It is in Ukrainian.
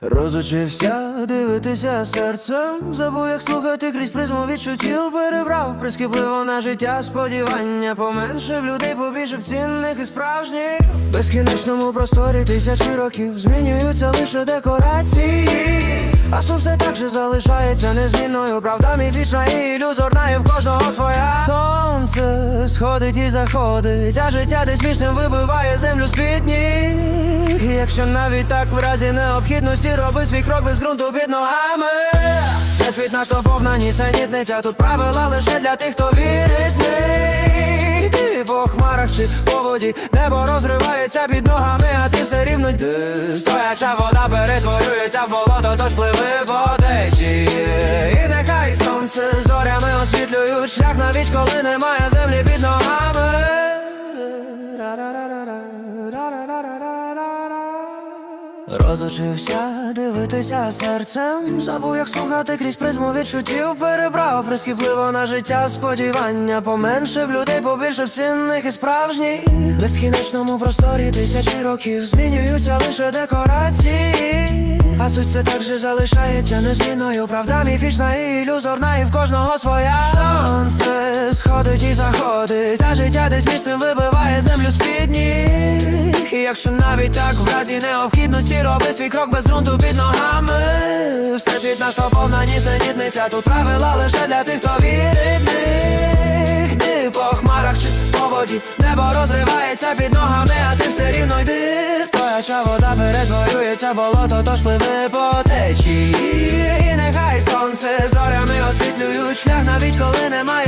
Розучився дивитися серцем, забув, як слухати крізь призму відчуттів, перебрав прискіпливо на життя сподівання, поменшив людей, побільшив цінних і справжніх. В безкінечному просторі тисячі років змінюються лише декорації, а суть все так же залишається незмінною. Правда мій вічна і ілюзорна, і в сходить і заходить, а життя десь між вибиває землю з-під ніг. І Якщо навіть так в разі необхідності роби свій крок без ґрунту під ногами. Все світ наш то повна нісенітниця, тут правила лише для тих, хто вірить в них. Ти по хмарах чи по воді, небо розривається під ногами, а ти все рівно йди. Стояча вода перетворюється в болото, тож пливи по шлях навіть коли немає землі під ногами. Розучився дивитися серцем, забув, як слухати крізь призму відчуттів, перебрав прискіпливо на життя сподівання, поменшив людей, побільшив цінних і справжніх. В безкінечному просторі тисячі років змінюються лише декорації, а суть все так же залишається незмінною. Правда міфічна і ілюзорна, і в кожного своя. Сонце сходить і заходить, а життя десь між цим вибиває землю з-під ніг. І якщо навіть так в разі необхідності роби свій крок без ґрунту під ногами Все світ наш то повна нісенітниця Тут правила лише для тих, хто вірить них Ти по хмарах чи по воді Небо розривається під ногами, а ти все рівно йди Стояча вода перетворюється болото, тож пливи по течії. І нехай сонце зорями освітлюють шлях навіть коли немає